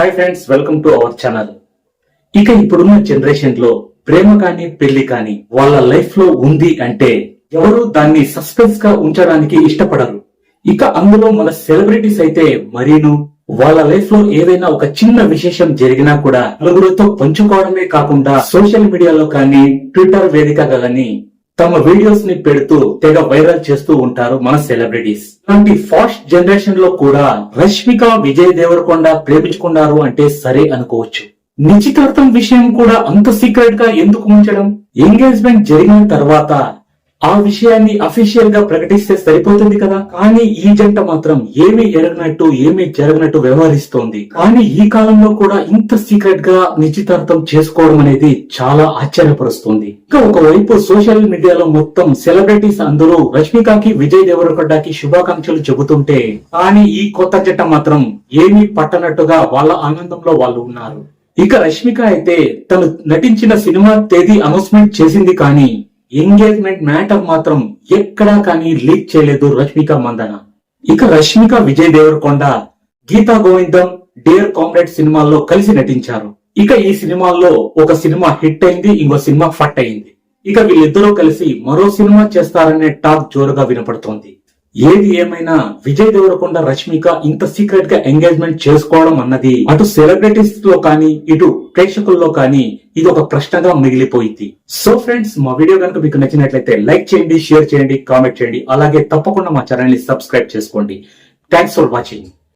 Hi friends welcome to our channel ఇక ఇప్పుడున్న జనరేషన్లో ప్రేమ కానీ పెళ్ళి కానీ వాళ్ళ లైఫ్లో ఉంది అంటే ఎవరు దాన్ని సస్పెన్స్గా ఉంచడానికి ఇష్టపడరు. ఇక అందులో మన సెలబ్రిటీస్ అయితే మరీను వాళ్ళ లైఫ్లో ఏదైనా ఒక చిన్న విశేషం జరిగినా కూడా నలుగురితో పంచుకోవడమే కాకుండా సోషల్ మీడియాలో కానీ ట్విట్టర్ వేదికగా కానీ తమ వీడియోస్ని పెడుతూ తెగ వైరల్ చేస్తూ ఉంటారు మన సెలబ్రిటీస్. అలాంటి ఫాస్ట్ జనరేషన్లో కూడా రష్మిక విజయ్ దేవరకొండ ప్రేమించుకున్నారు అంటే సరే అనుకోవచ్చు. నిశ్చితార్థం విషయం కూడా అంత సీక్రెట్గా ఎందుకు ఉంచడం? ఎంగేజ్మెంట్ జరిగిన తర్వాత ఆ విషయాన్ని అఫీషియల్గా ప్రకటిస్తే సరిపోతుంది కదా? కానీ ఈ జంట మాత్రం ఏమీ ఎరగనట్టు ఏమీ జరగనట్టు వ్యవహరిస్తోంది. కానీ ఈ కాలంలో కూడా ఇంత సీక్రెట్గా నిశ్చితార్థం చేసుకోవడం అనేది చాలా ఆశ్చర్యపరుస్తుంది. ఇంకా ఒకవైపు సోషల్ మీడియాలో మొత్తం సెలబ్రిటీస్ అందరూ రష్మికకి విజయ్ దేవరకొండకి శుభాకాంక్షలు చెబుతుంటే కానీ ఈ కొత్త జంట మాత్రం ఏమీ పట్టనట్టుగా వాళ్ళ ఆనందంలో వాళ్ళు ఉన్నారు. ఇక రష్మిక అయితే తను నటించిన సినిమా తేదీ అనౌన్స్మెంట్ చేసింది కానీ ఎంగేజ్మెంట్ మ్యాటర్ మాత్రం ఎక్కడా కానీ లీక్ చేయలేదు రష్మిక మందన. ఇక రష్మిక విజయ్ దేవరకొండ గీతా గోవిందం డియర్ కామ్రేడ్ సినిమాల్లో కలిసి నటించారు. ఇక ఈ సినిమాల్లో ఒక సినిమా హిట్ అయింది ఇంకో సినిమా ఫట్ అయింది. ఇక వీళ్ళిద్దరూ కలిసి మరో సినిమా చేస్తారనే టాక్ జోరుగా వినపడుతోంది. ఏది ఏమైనా విజయ్ దేవరకొండ రష్మిక ఇంత సీక్రెట్గా ఎంగేజ్మెంట్ చేసుకోవడం అన్నది అటు సెలబ్రిటీస్లో కానీ ఇటు ప్రేక్షకుల్లో కానీ ఇది ఒక ప్రశ్నగా మిగిలిపోయింది. సో ఫ్రెండ్స్ మా వీడియో కనుక మీకు నచ్చినట్లయితే లైక్ చేయండి షేర్ చేయండి కామెంట్ చేయండి. అలాగే తప్పకుండా మా ఛానల్ని సబ్స్క్రైబ్ చేసుకోండి. Thanks for watching